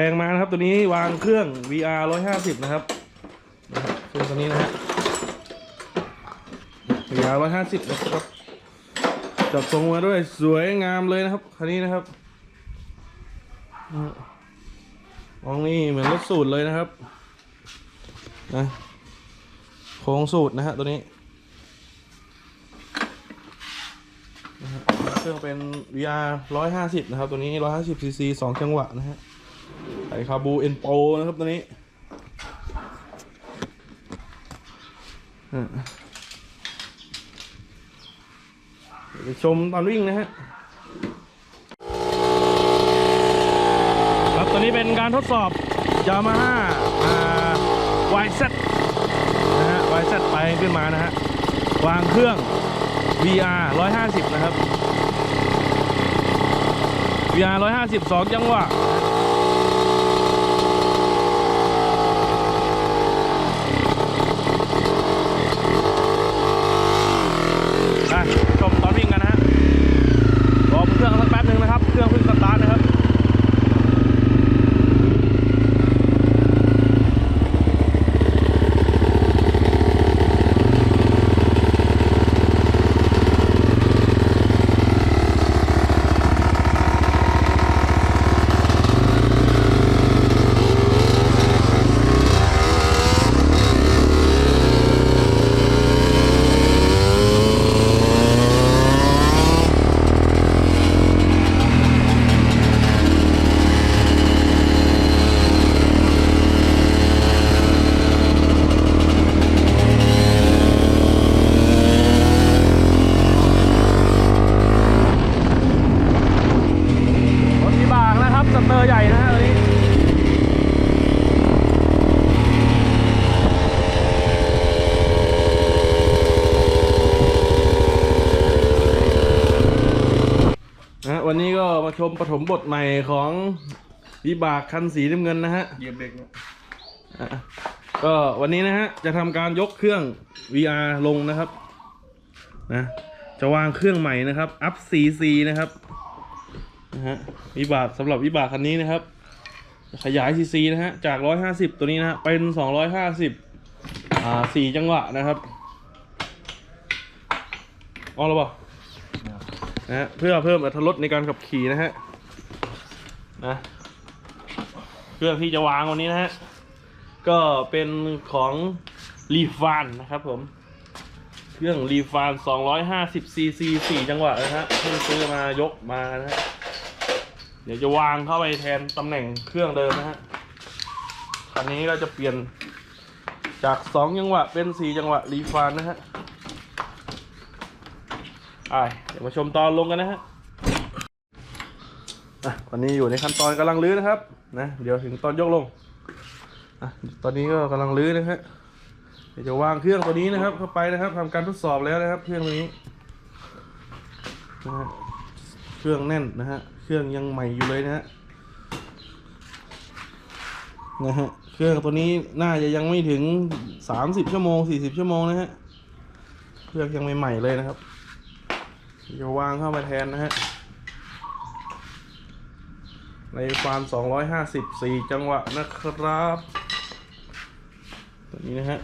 แปลงมานะครับตัวนี้วางเครื่อง VR 150 นะครับนะครับเครื่องตัวนี้นะฮะ VR 150 นะครับ จัดทรงมาด้วยสวยงามเลยนะครับคันนี้นะครับมองนี่เหมือนรถสูตรเลยนะครับนะโค้งสูตรนะฮะตัวนี้นะเครื่องเป็น VR 150 นะครับ ตัวนี้ 150 cc 2 จังหวะนะฮะ คาบูเอ็นโปนะครับตัวนี้ไปชมตอนวิ่งนะฮะครับตัวนี้เป็นการทดสอบ Yamaha อ่า YZ นะฮะ YZ ไปขึ้นมานะฮะ วางเครื่อง VR 150 นะครับ VR 150 2 จังหวะอะชมตอนวิ่งกันนะฮะ รอเครื่องสักแป๊บหนึ่งนะครับ เครื่องเพิ่งสตาร์ทนะครับ รถวิบากนะครับสเตอร์ใหญ่นะฮะตัวนี้ นะฮะวันนี้ก็มา ชมปฐมบทใหม่ของวิบากคันสีน้ำเงินนะฮะเหยียบเบรกเนี่ยอะก็วันนี้นะฮะจะทำการยกเครื่อง VR ลงนะครับนะจะวางเครื่องใหม่นะครับ up cc นะครับนะฮะวิบากสำหรับวิบากคันนี้นะครับ ขยาย cc นะฮะจาก 150 ตัวนี้นะฮะเป็น 250อ่าสี่จังหวะนะครับอ๋อหรือเปล่า นะฮะเพื่อเพิ่มอรรถรสในการขับขี่นะฮะนะเครื่องที่จะวางวันนี้นะฮะก็เป็นของรีฟานนะครับผม เครื่องรีฟาน250 cc 4จังหวะนะฮะเพิ่งซื้อมายกมานะฮะเดี๋ยวจะวางเข้าไปแทนตำแหน่งเครื่องเดิมนะฮะคันนี้เราจะเปลี่ยนจาก 2 จังหวะเป็น 4 จังหวะรีฟานนะฮะ ไปเดี๋ยวมาชมตอนลงกันนะฮะอะวันนี้อยู่ในขั้นตอนกำลังลื้อนะครับ นะ เดี๋ยวถึงตอนยกลงอะตอนนี้ก็กำลังลื้อนะฮะเดี๋ยวจะวางเครื่องตัวนี้นะครับ เข้าไปนะครับทำการทดสอบแล้วนะครับ เครื่องตัวนี้นะฮะเครื่องแน่นนะฮะเครื่องยังใหม่อยู่เลยนะฮะนะฮะเครื่องตัวนี้น่าจะยังไม่ถึงสามสิบชั่วโมงสี่สิบชั่วโมงนะฮะเครื่องยังใหม่ๆเลยนะครับ เดี๋ยววางเข้ามาแทนนะฮะ ในความ254 จังหวะนะครับ ตัวนี้นะฮะ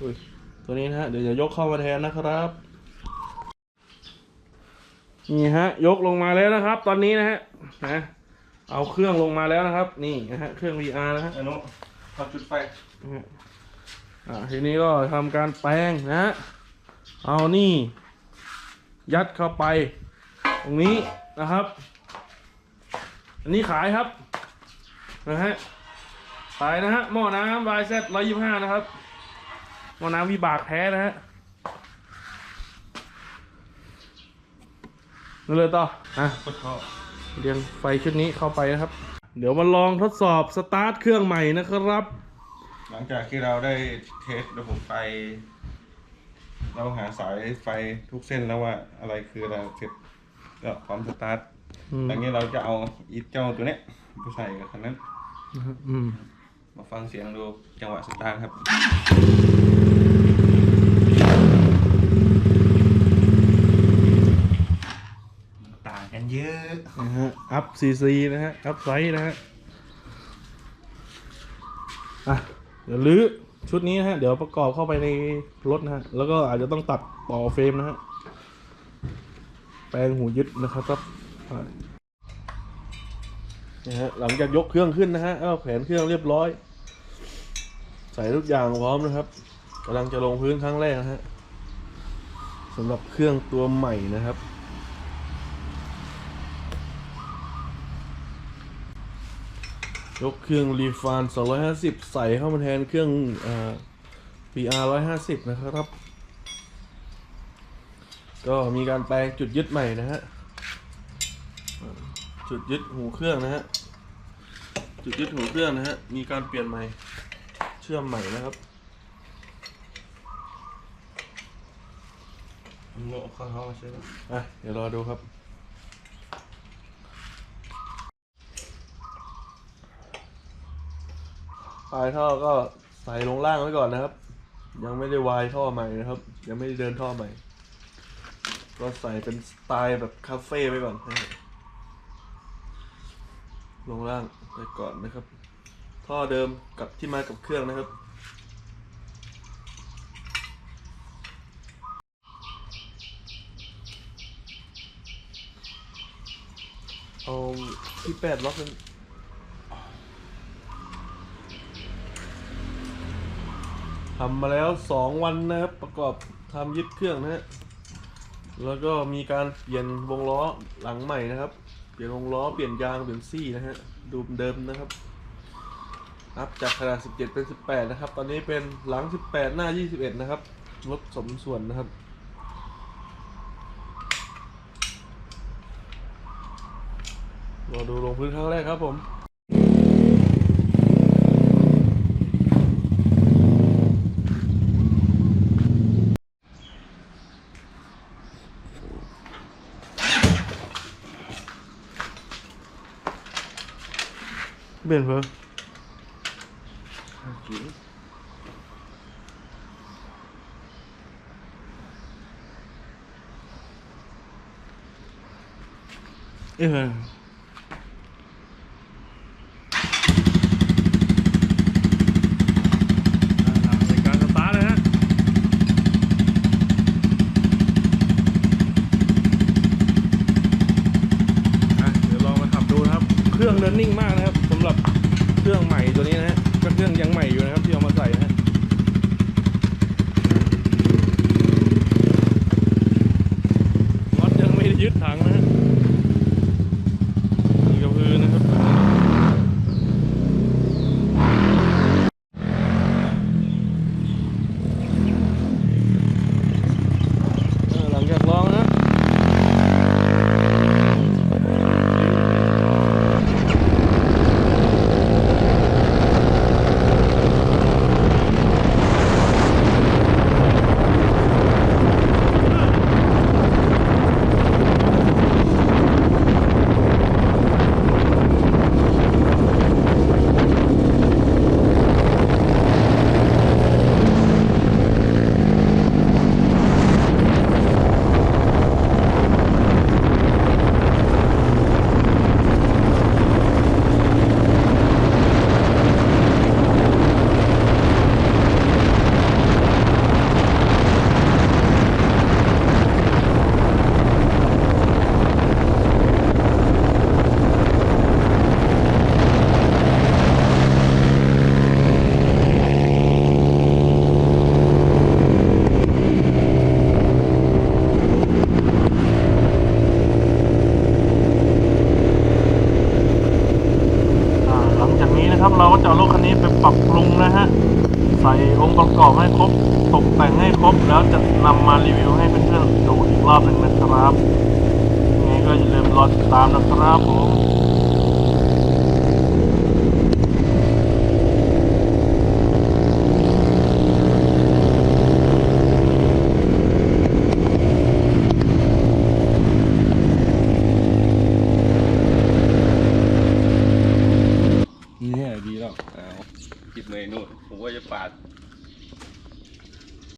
อุ้ยตัวนี้นะฮะ เดี๋ยวจะยกเข้ามาแทนนะครับ นี่ฮะ ยกลงมาแล้วนะครับ ตอนนี้นะฮะ นะ เอาเครื่องลงมาแล้วนะครับ นี่นะฮะ เครื่อง VR นะฮะอนุทำจุดไฟนะฮะอ่าทีนี้ก็ทำการแปลงนะฮะเอานี่ ยัดเข้าไป ตรงนี้นะครับ อันนี้ขายครับนะฮะขายนะฮะหม้อน้ำ YZ ร้อยยี่ห้านะครับหม้อน้ำวิบากแท้นะฮะนั่นเลยต่ออะเรียงไฟชุดนี้เข้าไปนะครับ เดี๋ยวมาลองทดสอบสตาร์ทเครื่องใหม่นะครับ หลังจากที่เราได้เทสระบบไฟ เราหาสายไฟทุกเส้นแล้วว่าอะไรคืออะไรเสร็จก็พร้อมสตาร์ทอืมหลังนี้เราจะเอาอีเจ้าตัวเนี้ยไปใส่กับคันนั้นอืม มาฟังเสียงดูจังหวะสตาร์ทครับ ต่างกันเยอะ นะฮะ อัพซีซีนะฮะ อัพไซส์นะฮะ อะ เดี๋ยวลื้อ ชุดนี้นะฮะ เดี๋ยวประกอบเข้าไปในรถนะฮะ แล้วก็อาจจะต้องตัดต่อเฟรมนะฮะ แปลงหูยึดนะครับครับอะนะฮะหลังจากยกเครื่องขึ้นนะฮะก็แขวนเครื่องเรียบร้อย ใส่ทุกอย่างพร้อมนะครับกำลังจะลงพื้นครั้งแรกนะฮะสำหรับเครื่องตัวใหม่นะครับ ยกเครื่องรีฟาน250 ใส่เข้ามาแทนเครื่องเอ่อ PR 150 นะครับ ก็มีการแปลงจุดยึดใหม่นะฮะ จุดยึดหูเครื่องนะฮะ จุดยึดหูเครื่องนะฮะ มีการเปลี่ยนใหม่ เชื่อมใหม่นะครับโง่เข้าเข้าใช่ไหมอะ เดี๋ยวรอดูครับ ปลายท่อก็ใส่ลงล่างไว้ก่อนนะครับ ยังไม่ได้วายท่อใหม่นะครับ ยังไม่ได้เดินท่อใหม่ ก็ใส่เป็นสไตล์แบบคาเฟ่ไว้ก่อนลงล่างไปก่อนนะครับ ท่อเดิมกับที่มากับเครื่องนะครับเอาที่แปดล็อกนั้น ทำมาแล้วสองวันนะครับ ประกอบทำยึดเครื่องนะฮะแล้วก็มีการเปลี่ยนวงล้อหลังใหม่นะครับ เปลี่ยนวงล้อเปลี่ยนยางเปลี่ยนซี่นะฮะดูเดิมนะครับนับจากขนาด 17 เป็น 18 นะครับ ตอนนี้เป็นหลัง 18 หน้า 21 นะครับลดสมส่วนนะครับ รอดูลงพื้นครั้งแรกครับผม เบนเพอเอ้ยในการสตาร์ทเลยฮะเดี๋ยวลองมาขับดูนะครับเครื่องเดินนิ่งมากนะ เครื่องใหม่ตัวนี้นะฮะก็เครื่องยังใหม่อยู่นะครับที่เอามาใส่นะฮะน็อตยังไม่ได้ยึดถังนะฮะนี่ก็พื้นนะครับ เออหลังจากลองนะ อ่าหลังจาก นี้นะครับ เราก็จะเอารถคันนี้ไปปรับปรุงนะฮะ ใส่องค์ประกอบให้ครบ ตกแต่งให้ครบ แล้วจะนำมารีวิวให้เพื่อนๆดูอีกรอบหนึ่งนะครับยังไงก็อย่าลืมรอติดตามนะครับผม